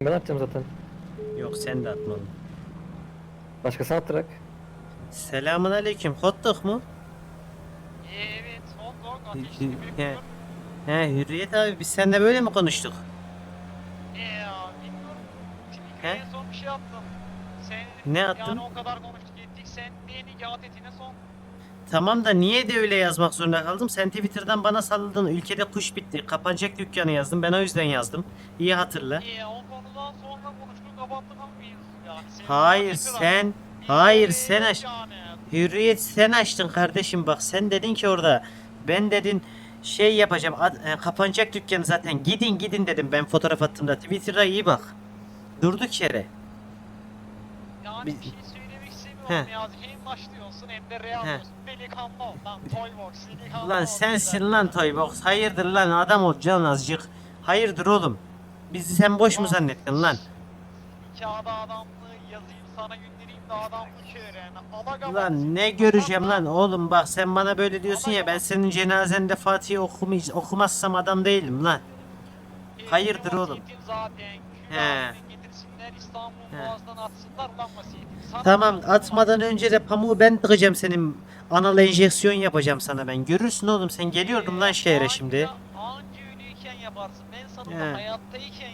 Ben atacağım zaten. Yok sen de atma onu. Başkası attırak. Selamun aleyküm. Hot dog mu? Evet, hot dog ateşli bir he. kurum. He Hürriyet abi biz seninle böyle mi konuştuk? Ee, ya, bilmiyorum. Şimdi He? en son bir şey attın. Sen, Ne attın? Yani o kadar konuştuk ettik. Sen de nigat etine son. Tamam da niye de öyle yazmak zorunda kaldım? Sen Twitter'dan bana salladın. Ülkede kuş bitti. Kapanacak dükkanı yazdım. Ben o yüzden yazdım. İyi hatırla. Ee, o konudan sonra konuştuk kapattık ama biz. Yani senin Hayır sen hayır sen aç. Hürriyet sen açtın kardeşim bak sen dedin ki orada ben dedin şey yapacağım ad- e, kapanacak dükkanı zaten gidin gidin dedim ben fotoğraf attığımda Twitter'a iyi bak. Durduk yere. Yani Biz- bir şey söylemek istemiyorum. Niyazi. Hem başlıyorsun hem de real He. olsun. Delikanlı ol lan. Toybox, delikanlı Lan sensin lan Toybox hayırdır lan adam ol can azıcık. Hayırdır oğlum. Bizi sen boş mu zannettin lan? Kağıda adamlığı yazayım sana göndereyim de adamlık öğren. Alaga bak. Lan ne göreceğim lan oğlum bak sen bana böyle diyorsun ya ben senin cenazende Fatih'i okumay- okumazsam adam değilim lan. Ee, Hayırdır oğlum? zaten. He. Tamam atmadan önce de pamuğu ben tıkacağım senin anal enjeksiyon yapacağım sana ben. Görürsün oğlum sen geliyordum lan şehre şimdi. Anca yaparsın. Ben sana hayattayken.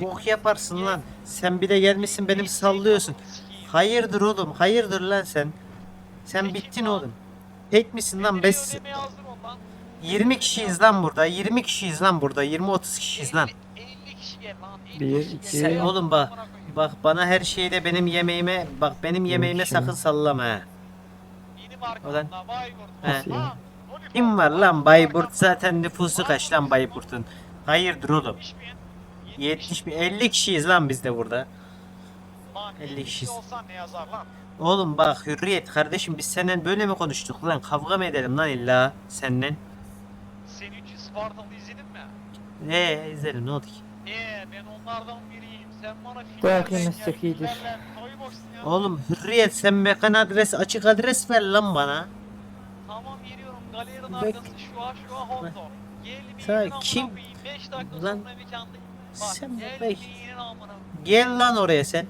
Bok yaparsın lan. Sen bir de gelmişsin benim sallıyorsun. Hayırdır oğlum hayırdır lan sen. Sen bittin oğlum. Tek misin lan? Beş... 20 kişiyiz lan burada. 20 kişiyiz lan burada. 20-30 kişiyiz lan. 50 kişi gel lan. 50 Bir, kişi iki- gel. Sen, oğlum bak. Bak bana her şeyde benim yemeğime bak benim yemeğime sakın sallama ha. Ulan. He. Kim var lan Bayburt zaten nüfusu kaç lan Bayburt'un. Hayırdır oğlum. 70 bin 50 kişiyiz lan biz de burada. Lan 50 50 kişi kişiyiz. olsan ne yazar lan? Oğlum bak hürriyet kardeşim biz seninle böyle mi konuştuk lan kavga mı edelim lan illa seninle? Sen 300 Spartalı izledin mi? Eee izlerim ne oldu ki? Ee ben onlardan biriyim. Sen bana filmlerden yemezsek gel, iyidir. ya. Oğlum hürriyet sen mekan adres açık adres ver lan bana. Tamam geliyorum. Galerinin Bek- arkası şu an şu an hot dog. Gel bir Sen kim- amına koyayım. 5 dakika Lan- sonra mekandayım. Sen amına. Gel lan oraya sen.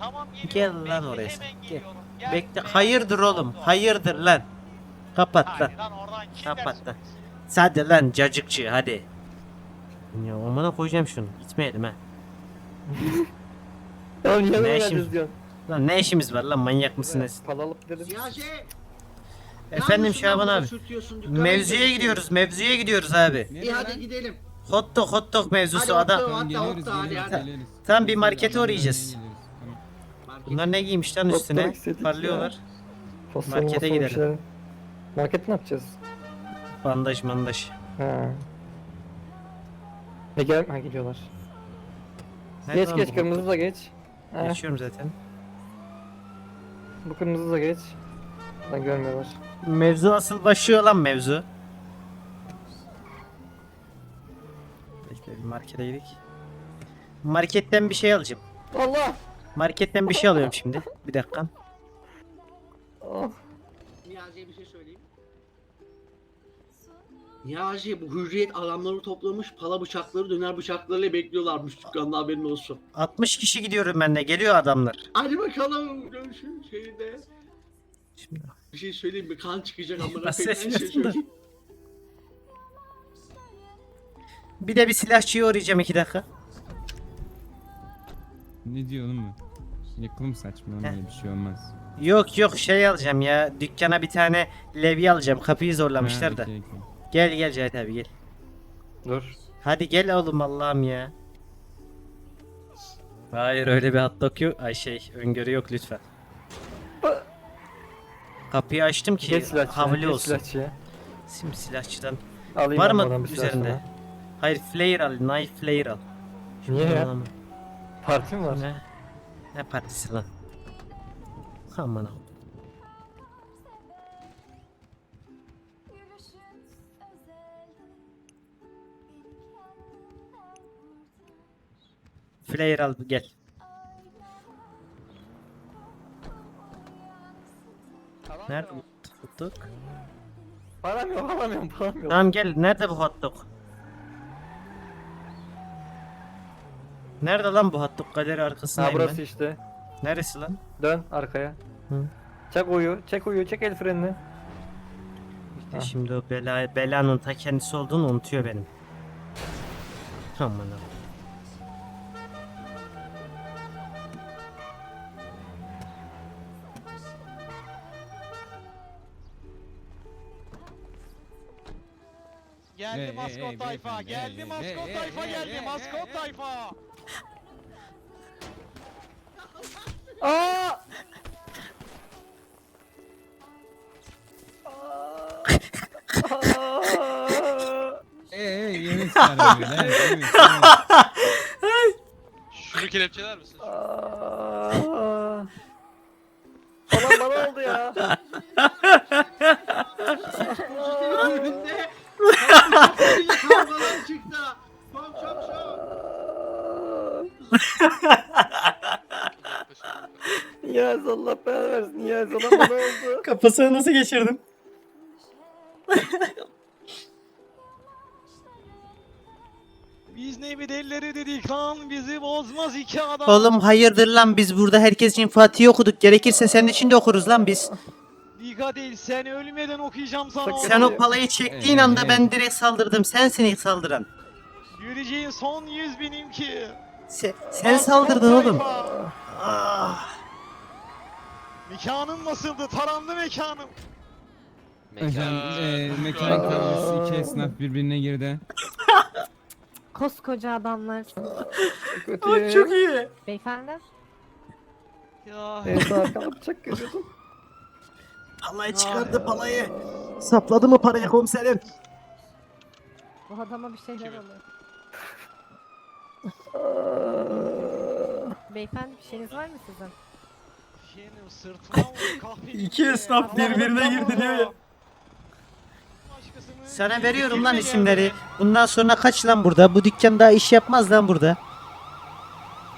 Tamam Gel lan oraya sen, gel. Bekle hayırdır oğlum hayırdır lan. Kapat lan. Kapat lan. Hadi lan cacıkçı hadi. Ya amına koyacağım şunu. Gitmeyelim ha. Niye Ne böyle işim- geldiniz diyorsun? Lan ne işimiz var lan manyak mısınız? Pal alıp dedim. Ziyace. Efendim Şaban abi. Mevzuya gidiyoruz mevzuya gidiyoruz abi. İyi hadi gidelim. Hot dog hot dog mevzusu Hadi adam. hot dog. Tamam hadi, geliyoruz hadi. geliyoruz. Tam bir markete uğrayacağız. Tamam. Market. Bunlar ne giymiş lan üstüne? istedik Parlıyorlar. Fasulye, Markete masulye bir gidelim. şeyler. Market ne yapacağız? Bandaj mandaj. Ha. Ne gel? Ha gidiyorlar. Nerede geç lan geç bu kırmızı da geç. Ha, Geçiyorum zaten. bu kırmızı da geç. Ben görmüyorlar. Mevzu asıl başlıyor lan mevzu. Markete gidelim. Marketten bir şey alacağım. Allah! Marketten bir şey alıyorum şimdi. Bir dakika. Oh. Niyazi'ye bir şey söyleyeyim. Niyazi bu hürriyet adamları toplamış pala bıçakları döner bıçaklarıyla bekliyorlarmış dükkanda haberin olsun. 60 kişi gidiyorum ben de. Geliyor adamlar. Hadi bakalım dönüşün şeyde. Şimdi Bir şey söyleyeyim mi? Kan çıkacak amına Nasıl şey söyleyeyim. Bir de bir silahçıya uğrayacağım iki dakika. Ne diyor oğlum bu? Yakılım saçma Heh. öyle bir şey olmaz. Yok yok şey alacağım ya. Dükkana bir tane levye alacağım. Kapıyı zorlamışlar Ha, da. okey, okey. Gel gel Cahit abi gel. Dur. Hadi gel oğlum Allah'ım ya. Hayır öyle bir hot dog yok. Ay şey öngörü yok lütfen. Kapıyı açtım ki Geç silahçıya. havli geç olsun. silahçıya. Sim silahçıdan. Alayım Var ben mı bir silah üzerinde? sana. Hayır flare al, knife flare al. Niye ya? Alamam. Parti mi var? Ne? Ne partisi lan? Aman Allah'ım. Flare al gel. Nerede bu dog? Param yok alamıyorum param yok. Tamam gel. Nerede bu hot dog? Nerede lan bu Hattuk galeri Ha arkasındayım burası ben. işte. Neresi lan? Dön arkaya. Hı. Çek uyu, çek uyu, çek el frenini. İşte Ha. şimdi o bela, belanın ta kendisi olduğunu unutuyor benim. Aman Allah'ım. Geldi Hey, hey, maskot hey, tayfa. beyefendi, Geldi hey, maskot hey, tayfa hey, geldi. hey, Maskot hey, tayfa. Aa! Eee yemek çıkardı böyle. Şunu kelepçeler misin? Aa! Falan bana oldu ya. Önünde kavgalar çıktı. Niyaz Allah belanı versin. Niyaz Allah bana oldu. Kafasını nasıl geçirdim? Biz ne bir delleri dedik lan bizi bozmaz iki adam. Oğlum hayırdır lan biz burada herkes için Fatih okuduk. Gerekirse senin için de okuruz lan biz. Dikkat et sen ölmeden okuyacağım sana. Sakın. Sen o palayı çektiğin anda ben direkt saldırdım. Sensin ilk saldıran. Göreceğin son yüz binim ki. Sen, sen saldırdın oğlum. Ah. Mekanım nasıldı? Tarandı mekanım. Hocam eee Mekan- mekan kavgası iki esnaf birbirine girdi. Koskoca adamlar. Ay, çok iyi. Beyefendi. Ya. Evet arkamda bıçak görüyordum. Palayı çıkardı palayı. Sapladı mı parayı komiserim? Bu adama bir şeyler oluyor. Beyefendi bir şeyiniz var mı sizin? Yeğenim sırtıma vurdu kahve. İki esnaf birbirine girdi diyor ya. Başkasını Sana veriyorum lan isimleri. Bundan sonra kaç lan burada? Bu dükkan daha iş yapmaz lan burada.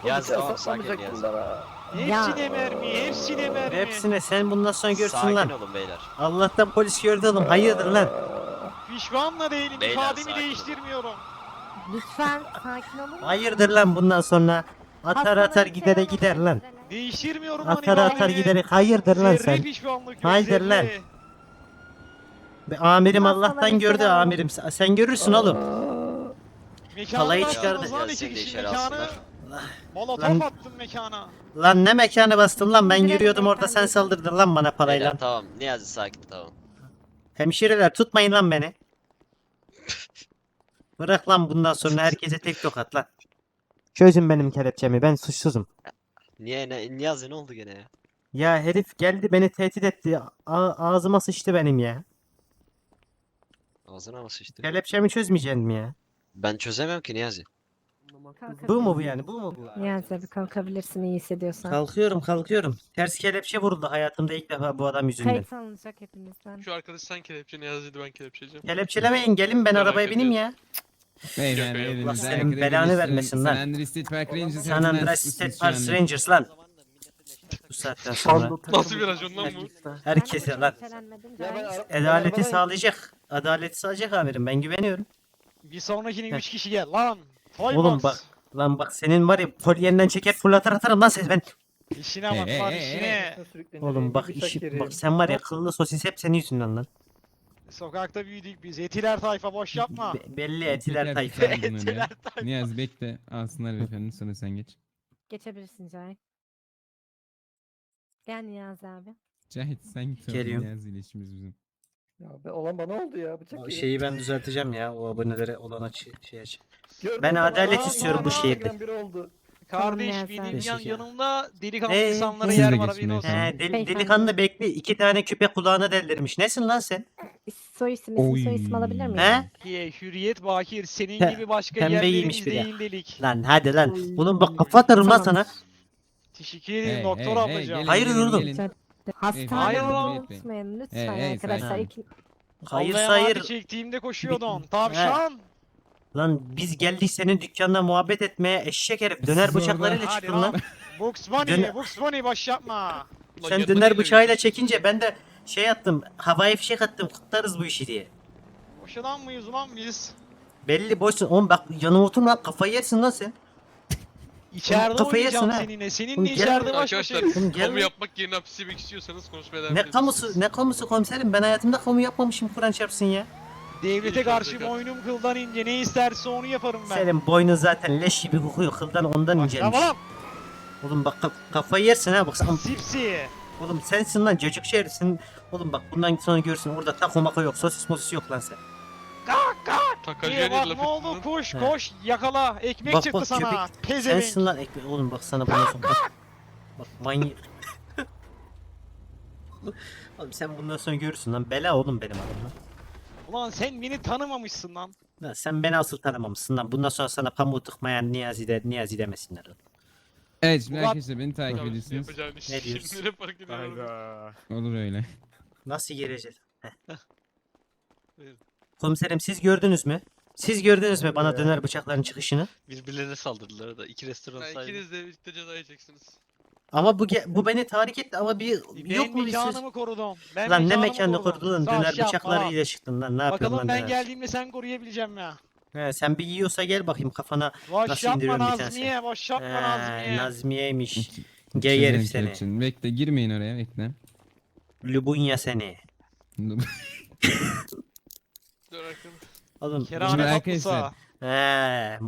Bıçağı tamam sakin bana. Hepsine Ya. mermi, hepsine mermi. Hepsine sen bundan sonra görsün Sakin lan. olun beyler. Allah'tan polis gördü oğlum. Hayırdır lan? Pişmanla değilim, Beyler, ifademi sakin olun. değiştirmiyorum. Lütfen sakin olun. Hayırdır lan bundan sonra? Atar atar gidere gider lan. Değiştirmiyorum Atar atar giderek hayırdır lan sen? Hayırdır lan? Be- Amirim Allah'tan gördü amirim. Sen sen görürsün oğlum. Bastınız çıkardı. lan iki kişi mekanı. Molotof Lan- attım mekana. Lan ne mekanı bastın lan ben yürüyordum orada sen beyefendi. saldırdın lan bana Beyler parayla. tamam. Niyazi sakin tamam. Hemşireler tutmayın lan beni. Bırak lan bundan sonra herkese tek tokat lan. Çözün benim kelepçemi ben suçsuzum. Niye ne, Niyazi ne oldu gene ya? Ya herif geldi beni tehdit etti. A- ağzıma sıçtı benim ya. Ağzına mı sıçtı? Kelepçemi çözmeyeceğim ya. Ben çözemem ki Niyazi. Bu mu bu yani? Bu mu bu? Niyazi abi kalkabilirsin iyi hissediyorsan. Kalkıyorum kalkıyorum. Ters kelepçe vuruldu hayatımda ilk defa bu adam yüzünden. Kayıt alınacak hepinizden. Şu arkadaş sen kelepçe Niyazi'ydi ben kelepçeleyeceğim. Kelepçelemeyin gelin ben arabaya bineyim ya. Beyefendi yok. senin belanı vermesin lan. San Andreas State Park Rangers San Andreas State şu Park anda. Rangers lan. Bu saatten sonra Nasıl bir racon lan bu? herkese lan. Ya Adaleti sağlayacak. Adaleti sağlayacak amirim ben güveniyorum. Bir sonrakine Heh. 3 kişi gel lan. Toy Oğlum bak. Lan bak senin var ya polyenden çeker fırlatır atarım lan sen ben. İşine bak Hey, lan hey, işine. Oğlum bak işi bak sen var ya kıllı sosis hep senin yüzünden lan. Sokakta büyüdük biz. Etiler tayfa boş yapma. Be- belli etiler tayfa. Etiler tayfa. Niyazi bekle. Alsınlar beyefendi sonra sen geç. Geçebilirsin Cahit. Gel Niyazi abi. Cahit sen git. Geliyorum. Niyazi ile işimiz bizim. Ya be, olan bana oldu ya bıçak O şeyi ben düzelteceğim ya o abonelere olan açı şey aç. Ben adalet istiyorum bu şehirde. biri oldu. Kardeş benim yan Teşekkür yanımda delikanlı Ee, insanlara siz yer de var geçin haberin olsun. beyefendi. He, Beyefendi. delikanlı bekle iki tane küpe kulağına deldirmiş. Nesin lan sen? Soy isim, isim soy isim Oy. alabilir miyim? He? Ki Hürriyet Bakir senin gibi başka pembe yerlerimiz giymiş bir de. değil delik. Lan hadi lan. Oğlum bak kafa atarım lan sana. Teşekkür ederim Hey, doktor hey, hey, ablacığım. gelin, Hayır, gelin, oğlum. gelin. Hastane Hayır, beyefendi. unutmayın lütfen Hey, hey, arkadaşlar. İki- Hayır Allah'a sayır. emanet çektiğimde koşuyordun. Tavşan. Lan biz geldik senin dükkanda muhabbet etmeye eşek herif. Döner bıçaklarıyla Hadi çıktın lan. lan. Bugs Bunny, Döne- Bugs Bunny boş yapma. Lan Sen döner değil bıçağıyla çekince ben de şey attım. Havai fişek attım. Kutlarız bu işi diye. Boşadan mıyız ulan biz? Belli boşsun. Oğlum bak yanıma oturma lan. Kafayı yersin lan sen. İçeride kafayı yersin ha. seninle. Seninle Oğlum gel içeride baş Arkadaşlar Oğlum gel kamu lan. yapmak yerine hapis yemek istiyorsanız konuşmaya devam Ne edelim. kamusu ne kamusu komiserim ben hayatımda kamu yapmamışım Kur'an çarpsın ya. Devlete karşı boynum kıldan ince. Ne isterse onu yaparım ben. Senin boynun zaten leş gibi kokuyor kıldan ondan incelmiş. Tamam. Oğlum bak kaf- kafayı yersin ha bak sen- Sipsi. Oğlum sensin lan çocuk şehirsin. Oğlum bak bundan sonra görürsün orada taco mako yok sosis mosis yok lan sen. Kalk kalk. Takacıya Diye niye bak ne oldu lan? koş He. koş yakala. Ekmek Bak, çıktı bak, sana. köpek. Pezevenk. Sensin lan ekmek. Oğlum bak sana bundan sonra bak. Bak manyak. oğlum sen bundan sonra görürsün lan bela oğlum benim lan. Ulan sen beni tanımamışsın lan. Lan sen beni asıl tanımamışsın lan. Bundan sonra sana pamuğu tıkmayan Niyazi de Niyazi demesinler lan. Evet şimdi Ulan- arkadaşlar beni takip Tamam, ediyorsunuz. iş Ne diyorsun? Şimdi ne fark ediyor? Olur öyle. Nasıl gireceğiz? Heh. Buyurun. Komiserim siz gördünüz mü? Siz gördünüz mü bana döner bıçakların çıkışını? Birbirlerine saldırdılar da iki restoran Ha, sahibi. ikiniz de birlikte ceza yiyeceksiniz. Ama bu ge- bu beni tahrik etti ama bir yok mu bir söz? mekanımı korudum. Ben Lan ne mekanımı mekanını lan Sağ döner yapma bıçaklarıyla çıktın lan ne yapıyorsun Bakalım lan ben döner? geldiğimde sen koruyabileceğim ya. He, sen bir yiyorsa gel bakayım kafana. Boş Nasıl yapma indiriyorum bir tanesi? Nazmiye, boş yapma He, Nazmiye. Nazmiye'ymiş. Gay herif seni. kelepçeni. Bekle girmeyin oraya bekle. Lubunya seni. Oğlum. Kerane Şimdi tatlısı. He,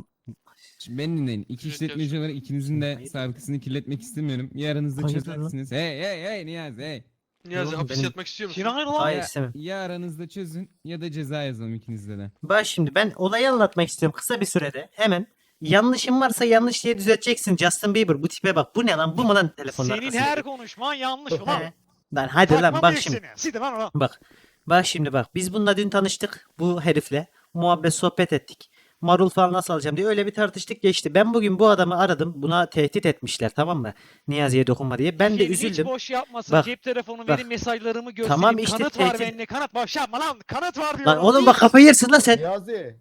Şimdi beni dinleyin. İki işletmeci olarak ikinizin de Hayır. sabıkasını kirletmek istemiyorum. Ya aranızda Hayırdır lan? çözersiniz. Hey hey hey Niyazi hey. Niyazi Oğlum hapis benim- yatmak istiyor musun? Kirane lan. Hayır Ya- istemem. Ya aranızda çözün ya da ceza yazalım ikinizde de. Bak şimdi ben olayı anlatmak istiyorum kısa bir sürede. Hemen. Yanlışım varsa yanlış diye düzelteceksin Justin Bieber. Bu tipe bak. Bu ne lan? Bu mu lan telefonun Senin arkasındaki? her konuşman yanlış ulan. He. Lan hadi lan bak şimdi. seni. Sidi lan ulan. Bak. Bak şimdi bak. Biz bununla dün tanıştık. Bu herifle. Muhabbet sohbet ettik. Marul falan nasıl alacağım diye öyle bir tartıştık geçti. Ben bugün bu adamı aradım. Buna tehdit etmişler tamam mı? Niyazi'ye dokunma diye. Ben de üzüldüm. Hiç boş yapmasın. Bak, Cep telefonu bak. verin mesajlarımı göstereyim. Tamam işte kanıt var tehdit- bende. Kanıt boş yapma lan. Kanıt var diyorum. Lan oğlum bak kafayı yersin lan sen. Niyazi.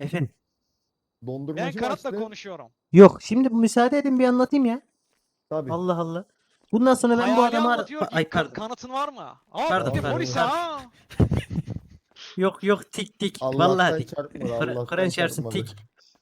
Efendim. Dondurmacı Ben kanıtla açtın? konuşuyorum. Yok şimdi müsaade edin bir anlatayım ya. Tabii. Allah Allah. Bundan sonra ben bu Hayali adamı ara- anlatıyor ki, Ay pardon. Kanıtın var mı? Aa Pardon, pardon, polis pardon. ha. Yok yok tik tik. Allah'tan Vallahi tik. çarpmadı. Allah'tan Kur'an çarpmadı. tik.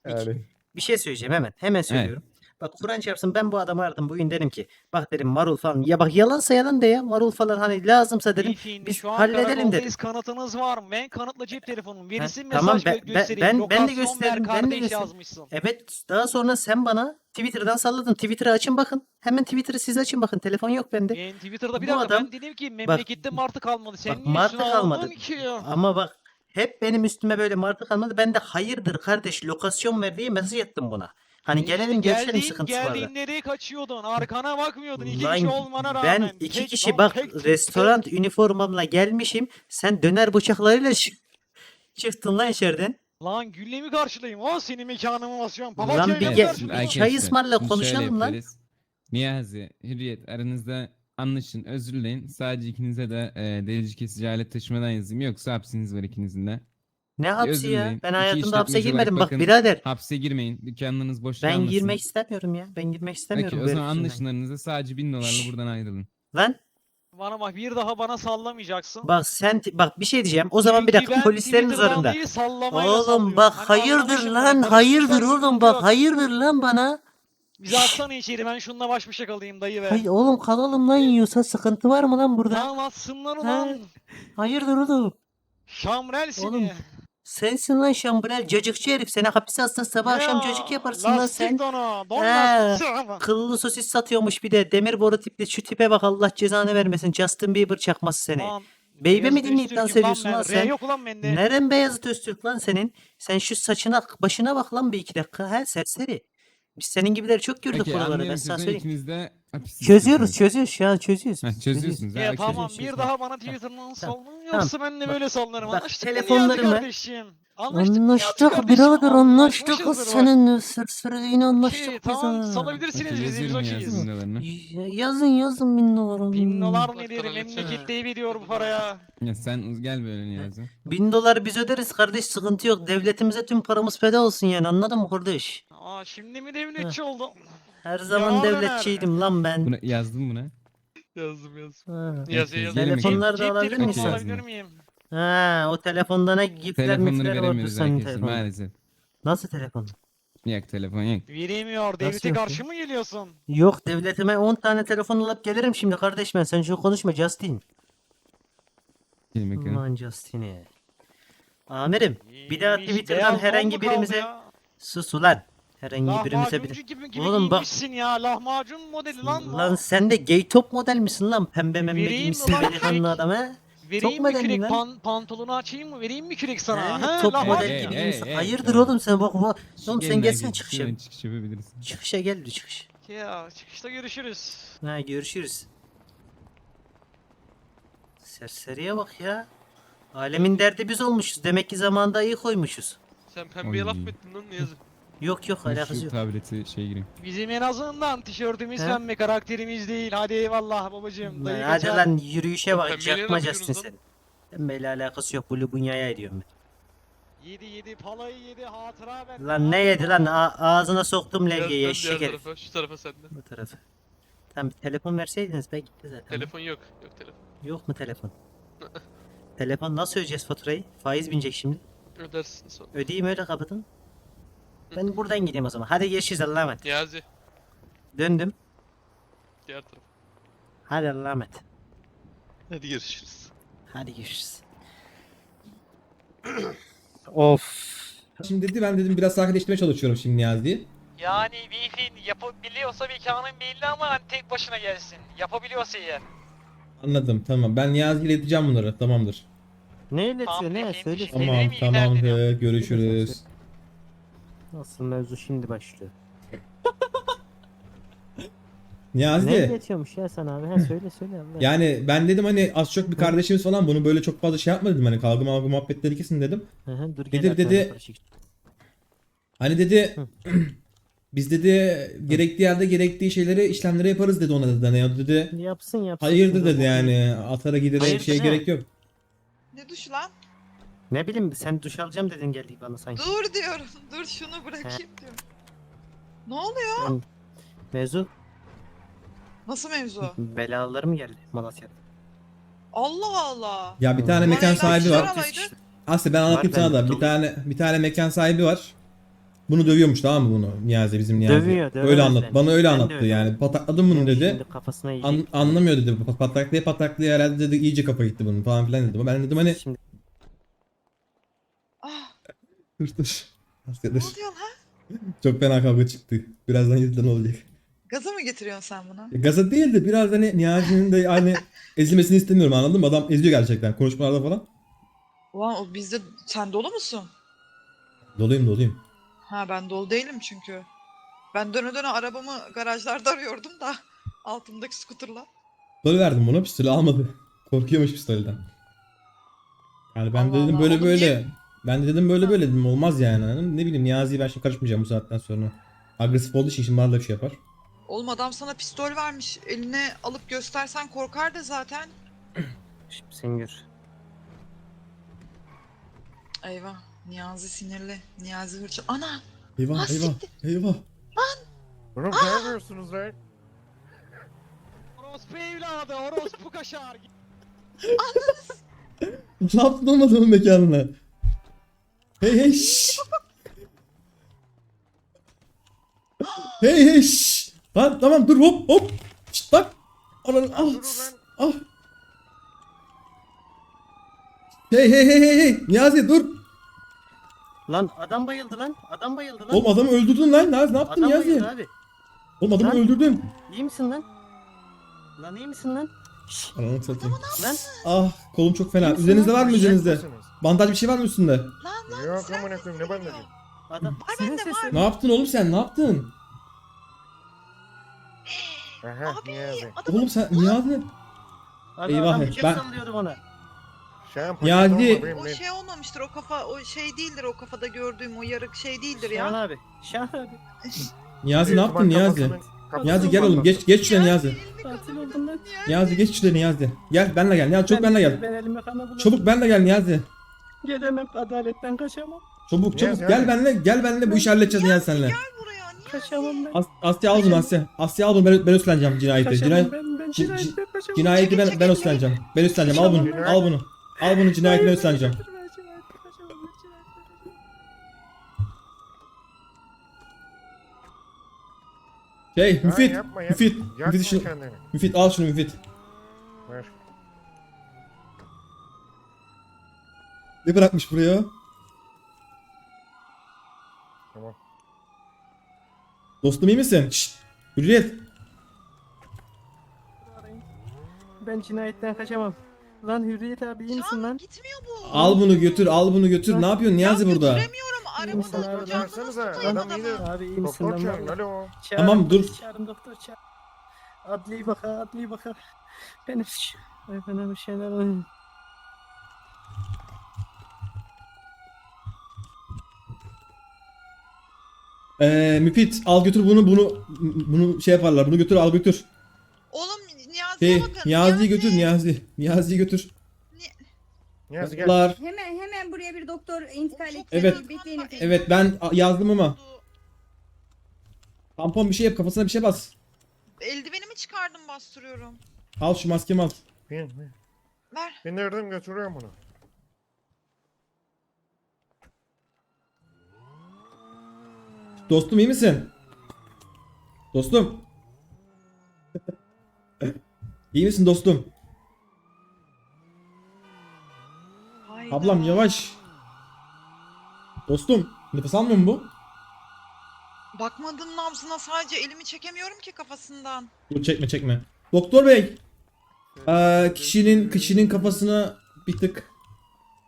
Yani. Bir şey söyleyeceğim hemen. Hemen söylüyorum. Bak Kur'an çarpsın ben bu adamı aradım. Bugün dedim ki bak dedim marul falan. Ya bak yalansa yalan de ya. Marul falan hani lazımsa dedim. Beyefendi, biz şu an halledelim dedim. Kanıtınız var mı? Ben kanıtla cep telefonum. Verirsin Ha, tamam, mesaj ben- gö- ben- göstereyim. ben- ben de gösterdim, ben de gösterdim. yazmışsın. Evet daha sonra sen bana Twitter'dan salladın. Twitter'ı açın bakın. Hemen Twitter'ı siz açın bakın. Telefon yok bende. Ben Twitter'da bir Bu dakika adam- ben dedim ki memlekette martı kalmadı. Sen niye martı kalmadı. ki? Ama bak hep benim üstüme böyle martı kalmadı. Ben de hayırdır kardeş lokasyon ver diye mesaj attım buna. Hani gelelim görüşelim geldiğin- sıkıntısı vardı. Geldiğin nereye kaçıyordun? Arkana bakmıyordun. İki Lan kişi olmana rağmen. Ben iki Tek- kişi bak tek- tek- restoran üniformamla gelmişim. Sen döner bıçaklarıyla çık- çıktın lan içeriden. Lan gülle mi karşılayayım? O senin mekanımı basıyorum. Lan bir mi gel- karşılayayım? çay ısmarla, şöyle konuşalım lan. yaparız. Niyazi, Hürriyet aranızda anlaşın, özür dileyin. Sadece ikinize de e, delici kesici alet taşımadan yazayım. Yoksa hapsiniz var ikinizin de. Ne hapsi özür ya? Ben İki hayatımda hapse işletmeci olarak girmedim bak bakın, birader. Hapse girmeyin. Dükkanlarınız boş Ben kalmasın. girmek istemiyorum ya. Ben girmek istemiyorum. Peki o bu zaman herif yüzünden. anlaşın aranızda sadece bin dolarla Şşş. buradan ayrılın. Lan Bana bak bir daha bana sallamayacaksın. bak sen bak bir şey diyeceğim. O zaman bir dakika ben polislerin sallamayla Oğlum bak Hani hayırdır lan hayırdır oğlum bak hayırdır lan bana. Bizi atsana içeri ben şununla baş başa kalayım dayı be. Hay oğlum kalalım lan yiyorsa sıkıntı var mı lan burada? Lan atsınlar ulan. Hayırdır oğlum? Şamrel seni. Oğlum, Sensin lan şambrel cacıkçı herif. Seni hapise atsan sabah akşam cacık yaparsın lan sen. donu, He. Kıllı sosis satıyormuş bir de. Demir boru tipli şu tipe bak Allah cezanı vermesin. Justin Bieber çakması seni. Lan, Beybe mi dinleyip dans ediyorsun lan sen? yok ulan bende. Neren Beyazıt Öztürk lan senin? Sen şu saçına başına bak lan bir iki dakika. He serseri. Biz senin gibileri çok gördük Peki buraları ben anlıyorum sana sizden söyleyeyim. ikiniz de Çözüyoruz çözüyoruz şu an çözüyoruz. Heh, çözüyorsunuz. ha, Ya okey. tamam çözüyoruz. bir daha bana Twitter'dan Tamam. yoksa ben de böyle sallarım. bak, Anlaştık mı telefonlarımı- kardeşim? Anlaştık mı Anlaştık birader anlaştık. Senin sırsırıyla anlaştık biz tamam ha. salabilirsiniz bizi biz okeyiz. Niyazi'nin numaralarını. Y- Yazın yazın bin dolar. Bin dolar nedir? sana Memlekette veriyor bu paraya. Ya sen uz- gel böyle Niyazi. Bin dolar biz öderiz kardeş sıkıntı yok. Devletimize tüm paramız feda olsun yani anladın mı kardeş? Aa şimdi mi devletçi oldum? Her zaman Ya devletçiydim lan ben. Buna, yazdım buna. Yazdım yazdım. Ha. Niyazi'ye yazdım. Gelin Telefonları da alabilir misin? Alabilir miyim? Ha, o telefonda ne gifler Telefonları mifler vardır veremiyoruz senin telefonda. maalesef. Nasıl telefon? Yok telefon yok. Veremiyor. Devlete Devlete karşı karşı mı geliyorsun? Yok devletime 10 tane telefon alıp gelirim şimdi kardeş ben. Sen çok konuşma Justin. Gel bakalım. Aman Justin'i. Amirim bir daha İyiymiş, Twitter'dan beyaz herhangi kaldı birimize ya? sus ulan. Herhangi birimize bir... Lahmacuncu gibi, gibi Oğlum bak- giyinmişsin ya. Lahmacun modeli lan bu. Lan sen de gay top model misin lan? Pembe membe Vereyim mi giymişsin lan delikanlı kürek? adam he? Vereyim model mi kürek? Pan, pantolonu açayım mı? Vereyim mi kürek sana? He, Ha, top model Hey, gibi hey, hey, Hayırdır hey. oğlum sen bak bak. Oğlum sen herkes, çıkışa. çıkış yapabilirsin. Çıkışa gel çıkış. Ya çıkışta görüşürüz. Ha görüşürüz. Serseriye bak ya. Alemin derdi biz olmuşuz. Demek ki zamanında iyi koymuşuz. Sen pembeye laf Oy. mı ettin lan Niyazi? Yok yok Dur alakası Şu yok. tableti şey gireyim. Bizim en azından tişörtümüz He? pembe karakterimiz değil. Hadi eyvallah babacığım. Dayı Lan hadi kaçar. lan yürüyüşe bak. Pembeyle ne yapıyorsunuz sen. Pembeyle alakası yok. Blue Bunya'ya ediyorum Yedi yedi palayı yedi hatıra ben. ben. Lan ne yedi lan? A- ağzına soktum Biraz dön eşek diğer herif. tarafa. Şu tarafa sende. Bu tarafa. Tamam bir telefon verseydiniz ben gitti zaten. Telefon yok. Yok telefon. Yok mu telefon? telefon nasıl ödeyeceğiz faturayı? Faiz binecek şimdi. Ödersin sonra. Ödeyeyim öyle kapatın. Ben buradan gideyim o zaman. Hadi görüşürüz Allah'a emanet. Niyazi. Döndüm. Diğer tarafa. Hadi Allah'a emanet. Hadi görüşürüz. Hadi görüşürüz. of. Şimdi dedi ben dedim biraz sakinleştirmeye çalışıyorum şimdi Niyazi'yi. Yani Wi-Fi yapabiliyorsa mekanın belli ama hani tek başına gelsin. Yapabiliyorsa eğer. Anladım tamam. Ben Niyazi'yle ileteceğim bunları. Tamamdır. Ne iletiyor Tamam, ne? peki, Söyle. Tamam ilerleniyor? tamamdır. Görüşürüz. Nasıl mevzu şimdi başlıyor. Ne Niyazi. iletiyormuş ya sana abi? Ha söyle söyle Allah. Yani ben dedim hani az çok bir kardeşimiz falan bunu böyle çok fazla şey yapma dedim hani kavga mavga muhabbetleri kesin dedim. Hı hı, dur Dedi- dedi- karışık. Hani dedi biz dedi gerektiği yerde gerektiği şeyleri işlemleri yaparız dedi ona dedi. Hani ya dedi Yapsın yapsın. hayırdır dedi yani atara gidere Hayırdır şeye ha? gerek yok. Ne duş lan? Ne bileyim sen duş alacağım dedin geldik bana sanki. Dur diyorum. Dur şunu bırakayım diyorum. Ne oluyor? Mevzu Nasıl mevzu? belaları mı geldi Malatya'da? Allah Allah. Ya bir tane mekan sahibi var. Aslı ben anlatayım Var, sana da. Bir dolu- tane bir tane mekan sahibi var. Bunu dövüyormuş tamam mı bunu Niyazi bizim Niyazi. Dövüyor, dövemez öyle anlat. bence. Bana öyle Ben de anlattı öyle yani. Patakladım bunu Şimdi dedi. An- anlamıyor dedi. Pat- Pataklaya pataklaya herhalde dedi iyice kafa gitti bunun falan filan dedi. Ben dedim hani Şimdi dur. Asya ne oluyor lan? Çok fena kavga çıktı. Birazdan yüzden olacak. Gaza mı getiriyorsun sen bunu? Ya Gaza değil de biraz hani Niyazi'nin de hani ezilmesini istemiyorum anladın mı? Adam eziyor gerçekten konuşmalarda falan. Ulan o bizde sen dolu musun? Doluyum doluyum. Ha ben dolu değilim çünkü. Ben döne döne arabamı garajlarda arıyordum da altımdaki skuterla. Pistol verdim buna pistolü almadı. Korkuyormuş pistolden. Yani ben de Allah dedim Allah. böyle Oğlum böyle. niye- Ben de dedim böyle böyle dedim olmaz yani. mı? Ne bileyim Niyazi'yi ben şimdi karışmayacağım bu saatten sonra. Agresif olduğu için şimdi bana da bir şey yapar. Oğlum adam sana pistol vermiş. Eline alıp göstersen korkar da zaten. şimdi sen gör. Eyvah. Niyazi sinirli. Niyazi hırçın. Ana! Eyvah Ah, eyvah siktir. eyvah. Ne yapıyorsunuz lan? Orospu evladı, orospu kaşar. ne yaptın oğlum adamın mekanına? Hey hey şşş. hey hey şşş. Lan tamam dur hop hop. Şşt bak. Ananı lan. Ah. Hey hey hey hey hey. Niyazi dur. Lan adam bayıldı lan. Adam bayıldı lan. Oğlum adamı öldürdün lan. Niyazi ne yaptın adam Niyazi? bayıldı abi. Oğlum adamı Lan. öldürdün. İyi misin lan? Lan iyi misin lan? Ananı satayım. Lan Ah kolum çok fena. Üzerinizde var mı üzerinizde? Bandaj bir şey var mı üstünde? Lan lan Yok amına koyayım ne bandajı? adam senin sesin. Ne yaptın oğlum sen? Ne yaptın? Aha Abi Niyazi. adamın Oğlum sen Niyazi. Adam, Eyvah, adam bıçak ben- sallıyordu bana. Şampiyon Niyazi- olma benim o şey olmamıştır o kafa o şey değildir o kafada gördüğüm o yarık şey değildir Şahan ya. abi. Şahan abi. Niyazi ne yaptın Niyazi? Niyazi gel oğlum geç geç şuraya Niyazi. kanadı. oldum lan. Niyazi geç şuraya Niyazi. Gel benle gel. Niyazi çok benle gel. Ben kana. Çabuk benle gel Niyazi. Gelemem adaletten kaçamam. Çabuk çabuk gel hadi. benle gel benle bu işi halledeceğiz Niyazi senle. Gel buraya niye? Kaçamam ben. As Asya al bunu Asya. Asya al bunu ben, ben üstleneceğim cinayeti. Kaçamam Cinayet, ben. Ben Ci- cinayetten kaçamam. cinayeti ben, ben üstleneceğim. Ben üstleneceğim al bunu. Al bunu. Al bunu cinayeti ben üstleneceğim. Şey Müfit. Müfit. Müfit, şunu. Müfit al şunu Müfit. Ver. Ne bırakmış buraya? Tamam. Dostum iyi misin? Şşt. Hürriyet. Ben cinayetten kaçamam. Lan Hürriyet abi iyi misin lan? gitmiyor bu. Al bunu götür al bunu götür. Ne yapıyorsun Niyazi ya burada? götüremiyorum. Arabada abi? kucağımda nasıl Baksanıza, tutayım adam iyi? Abi misin Doktor lan? çağırın alo. Çağırın, Tamam, dur. Çağırın doktor çağır. Adli baka adli baka. Benim Ay bana bir şeyler oluyor. Ee, Müfit al götür bunu bunu bunu şey yaparlar. Bunu götür al götür. Oğlum Niyazi'ye Şey, bakın. Niyazi'yi götür Niyazi. Niyazi'yi götür. Niyazi gel. Hemen hemen buraya bir doktor intikal Çok Evet. Bekleyin efendim. Evet ben a- yazdım ama. Tampon bir şey yap kafasına bir şey bas. Eldivenimi çıkardım bastırıyorum. Al şu maskemi al. Bin, bin. Ver. Götürüyorum bunu. Dostum iyi misin? Dostum. iyi misin dostum? Hayda. Ablam yavaş. Dostum nefes almıyor mu bu? Bakmadım nabzına sadece elimi çekemiyorum ki kafasından. Dur çekme çekme. Doktor bey. Ee, kişinin kişinin kafasına bir tık.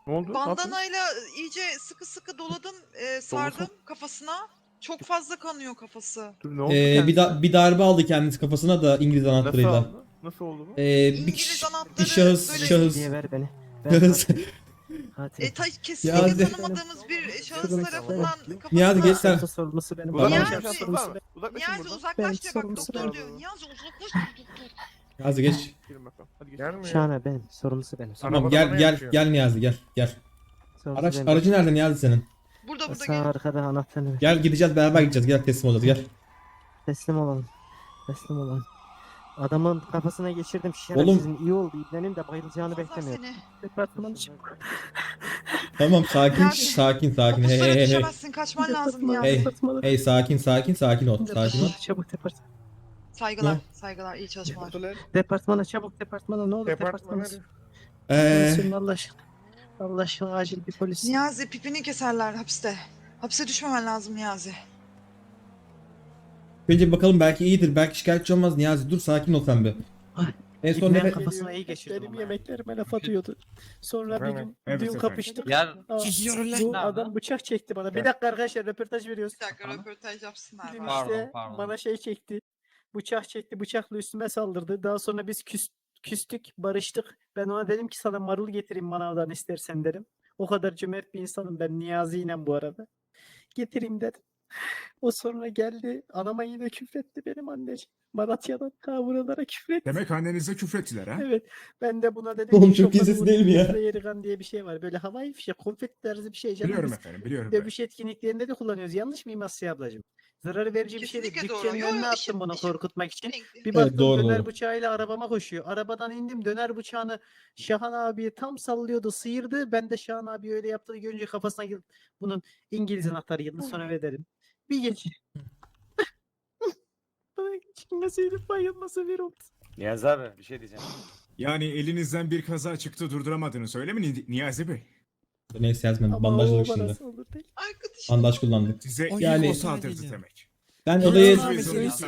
Ne oldu? Bandanayla iyice sıkı sıkı doladım, e, sardım kafasına. Çok fazla kanıyor kafası. Dur ne oldu? Ee, bir, kendisine? da, bir darbe aldı kendisi kafasına da İngiliz Nasıl anahtarıyla. oldu? Nasıl oldu bu? Ee, bir, İngiliz kişi- anahtarı bir şahıs böyle- şahıs. Diye ver beni. Şahıs. Hadi. E, ta, kesinlikle Niyazi. tanımadığımız bir şahıs tarafından kafasına... Niyazi geç sen. sorumlusu benim. Tamam. Niyazi. Niyazi. sorumlusu benim. Niyazi Ben uzaklaş diyor bak sorumlusu doktor diyor. Niyazi uzaklaş diyor doktor. Niyazi geç. Gelmiyor. Şahane benim. Sorumlusu benim. Tamam Arabada gel bana gel yapıyor. gel Niyazi gel gel. Sorumlusu Araç benim. aracı nerede Niyazi senin? Burada burada Sağ gel. arkada anahtarını ver. Gel gideceğiz beraber gideceğiz gel teslim olacağız gel. Teslim olalım. Teslim olalım. Adamın kafasına geçirdim Oğlum. şerefsizin iyi oldu. İbnenin de bayılacağını Allah beklemiyorum. seni. Departman için. Tamam sakin Niyazi. sakin sakin hey hey hey. düşemezsin kaçman lazım Niyazi. Hey. Hey sakin sakin sakin ol sakin ol. Çabuk departman. Saygılar Ne? saygılar iyi çalışmalar. Departmana çabuk departmana ne olur Departmana departmana. Ee, Ee... Allah aşkına. Allah aşkına acil bir polis. Niyazi pipini keserler hapiste. Hapse düşmemen lazım Niyazi. bir bakalım belki iyidir belki şikayetçi olmaz Niyazi dur sakin ol sen bir. Ay. En son İbnen nefes kafasına iyi geçirdim Benim yemeklerime laf atıyordu. Sonra bir gün dün kapıştık. Ya Aa, bu adam bıçak çekti bana. Bir dakika arkadaşlar röportaj veriyoruz. Bir dakika röportaj yapsınlar. Bana. Pardon, işte pardon. bana şey çekti. Bıçak çekti. Bıçakla üstüme saldırdı. Daha sonra biz küs, küstük, barıştık. Ben ona dedim ki sana marul getireyim manavdan istersen dedim. O kadar cömert bir insanım ben Niyazi'yle bu arada. Getireyim dedim. O sonra geldi. Anama yine küfretti benim anneciğim. Malatya'dan ta buralara küfretti. Demek annenize küfrettiler ha? Evet. Ben de buna dedim Oğlum çok iyi "Şokanı sesi değil mi ya?" Yerigan diye bir şey var. Böyle havai fişek, konfeti tarzı bir şey. Canım. Biliyorum Biz efendim biliyorum. ben. Dövüş etkinliklerinde de kullanıyoruz. Yanlış mıyım Asya ablacığım? Zararı verici bir şey değil. Kesinlikle doğru. Dükkanın Yo, önüne yo, attım işin- bunu işin- korkutmak için. Renkli. Bir Evet, baktım doğru, döner doğru. bıçağıyla arabama koşuyor. Arabadan indim döner bıçağını Şahan abiye tam sallıyordu sıyırdı. Ben de Şahan abi öyle yaptığı görünce kafasına girdim. Bunun İngiliz anahtarı yılını sonra verelim. Bir gece. Bana çıkmasaydı bayılması bir oldu. Niyazi abi bir şey diyeceğim. Yani elinizden bir kaza çıktı durduramadınız öyle mi Ni- Niyazi Bey? Neyse yazmadım Ama bandajladık şimdi. Arkadaşım. Bandaj kullandık. Size Yani- yani... o saldırdı demek. Ben odayı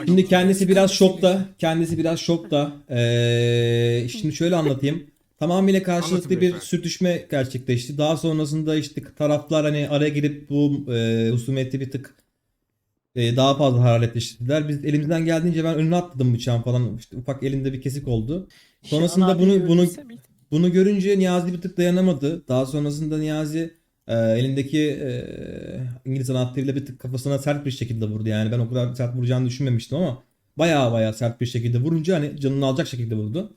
Şimdi kendisi biraz şokta. Kendisi biraz şokta. Ee, şimdi şöyle anlatayım. Tamamıyla karşılıklı Anlatın bir beyefendi. sürtüşme gerçekleşti. Daha sonrasında işte taraflar hani araya girip bu e, husumeti bir tık e, daha fazla hararetleştirdiler. Biz elimizden geldiğince ben önüne atladım bıçağım falan. İşte ufak elinde bir kesik oldu. Sonrasında bunu- bunu-? Bunu görünce Niyazi bir tık dayanamadı. Daha sonrasında Niyazi e, elindeki e, İngiliz anahtarıyla bir tık kafasına sert bir şekilde vurdu. Yani ben o kadar sert vuracağını düşünmemiştim ama baya baya sert bir şekilde vurunca hani canını alacak şekilde vurdu.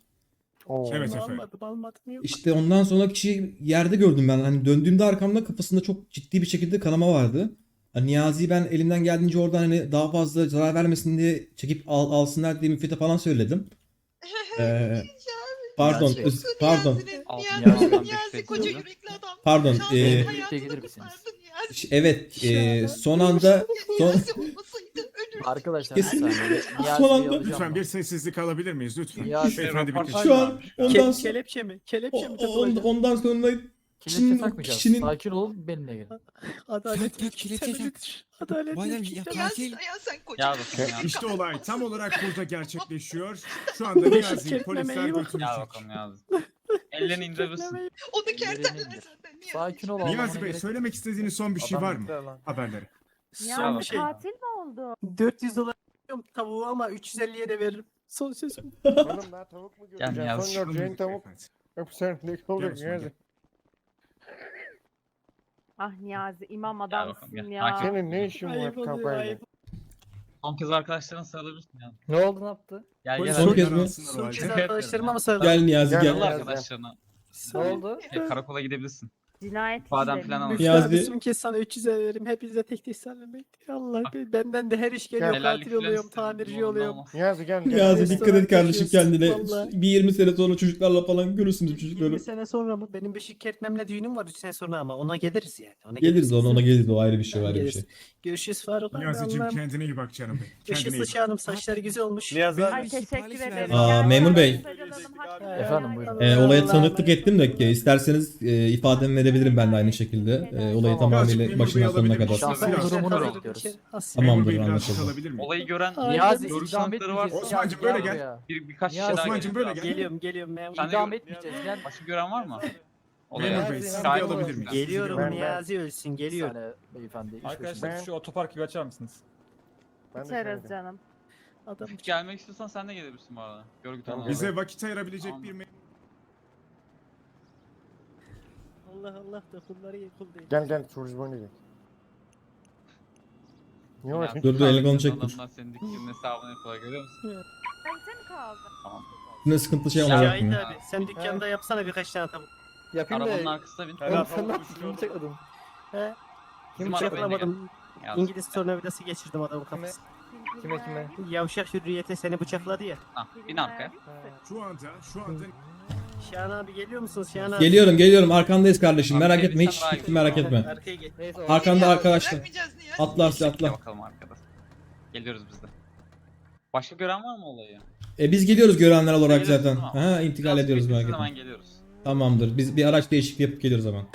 Evet Onu efendim. Almadım almadım yok. İşte ondan sonra kişi yerde gördüm ben. Hani döndüğümde arkamda kafasında çok ciddi bir şekilde kanama vardı. Hani Niyazi'yi ben elimden geldiğince oradan hani daha fazla zarar vermesin diye çekip al, alsınlar diye müfete falan söyledim. Ee, pardon, Niyazi. öz- pardon. Niyazi, Niyazi koca yürekli adam. Pardon. Şahsen hayatını Birlikte gelir misiniz? kurtardı Niyazi. evet, ee, son anda son, Niyazi olmasaydı Arkadaşlar Son anda Lütfen bir sessizlik alabilir miyiz lütfen? Niyazi, Beyefendi bir şu an ondan Ke- sonra kelepçe mi? Kelepçe mi? o- o- ondan, ondan sonra kişinin, kişinin Sakin ol benimle gel. Adalet ülkededir. Adalet Ya, ülkededir. ya sen koca. Ya bakalım ya. İşte olay tam olarak burada gerçekleşiyor. Şu anda Niyazi'yi polisler bakın. götürecek. Ya bakalım ya. Ellerini indirebilirsin. Onu kerteler zaten. Niye? Sakin ol. Niyazi Bey söylemek istediğiniz son bir şey var mı? Haberlere. Son bir şey. Katil mi oldu? 400 dolar veriyorum tavuğu ama 350'ye de veririm. Son sözüm. Gel Niyazi. Beyefendi. Gel Osman, gel. Ah Niyazi imam Gel bakalım, adamsın gel. ya. Sakin. ne işin Ayıp oluyor ayıp. Son kez arkadaşlarına sarılabilirsin ya. Ne oldu ne yaptı? Gel gel. Son kez mi? Son kez arkadaşlarıma mı sarılalım? gel Niyazi Sarıl gel. arkadaşlarına. Ne oldu? Şey, karakola gidebilirsin. Cinayet İfadem işlemi. falan ama. Müftü Niyazi- abi son kez sana 300'e veririm. Hepinize tek tek selam bekliyor. Allah be- benden de her iş geliyor. Helallik Katil falan oluyorum, tamirci ondan oluyorum. olmaz. Niyazi dikkat et kardeşim kendine. Vallahi. Bir 20 sene sonra çocuklarla falan görürsünüz 20 çocukları. sene sonra mı? Benim Beşik Kertmem'le düğünüm var 3 sene sonra ama ona geliriz yani. Ona Geliriz ona ona geliriz o ayrı bir şey o ayrı bir şey. Görüşürüz Faruk abi. Niyazi'cim Allah'ım. kendine iyi bak canım benim. Yaşı Kendine iyi bak. sıçanım saçları güzel olmuş. Ay teşekkür ederim. Aa, memur bey. Efendim, buyurun. Ee, olaya tanıklık ettim de e, isterseniz e, ifademi verebilirim ben de aynı şekilde. E, olayı tamamıyla başından sonuna kadar. Biraz- durumunu bekliyoruz. Tamam. Tamamdır, anlaşıldı. Olayı gören Niyazi idam etmeyeceğiz. Osman'cım böyle gel. bir, birkaç kişi daha Osman'cım geliyor. böyle gel. Geliyorum geliyorum İdam etmeyeceğiz gel. Başka gören var mı? Memur Bey sizi alabilir miyiz? Geliyorum Niyazi ölsün saniye beyefendi. Arkadaşlar şu otoparkı bir açar mısınız? İçeriz canım. Adam Gelmek istiyorsan sen de gelebilirsin bu arada. Görgü tanığı. Bize vakit ayırabilecek Tamam. bir Allah Allah da kulları iyi kul değil. Gel gel çocuğu oynayacak. Ya, Dur, dur, elini kolunu çek, dur. Adamlar senin dükkanın hesabını yapıyorlar görüyor musun? Kayıta mı kaldı? Ne sıkıntı şey olacak Şahit mı? abi sen dükkanda yapsana birkaç tane tavuk. Yapayım Arabanın da. arkasına bin. Oğlum sen ne yaptın? Kimi bıçakladın? He? Kim arabayla gel. bıçaklamadım. Ya, İngiliz tornavidası geçirdim adamın kafasına. Kime, kime? Yavşak hürriyete seni bıçakladı ya. ah, bin arkaya. Şu anda, şu anda Şahan abi geliyor musunuz Şahan abi? Geliyorum geliyorum arkandayız kardeşim merak etme hiç iyi. merak etme. Arkaya gel. Neyse o. Arkanda Geliyoruz, arkadaşlar. Bırakmayacağız. Atla Asya Bekle atla. bakalım arkada. Geliyoruz biz de. Başka gören var mı olayı? E biz gidiyoruz görenler olarak Geliyorsun zaten. mi? Ha intikal Biraz ediyoruz merak etme. Hemen geliyoruz. Tamamdır. Biz bir araç değişikliği yapıp geliyoruz hemen.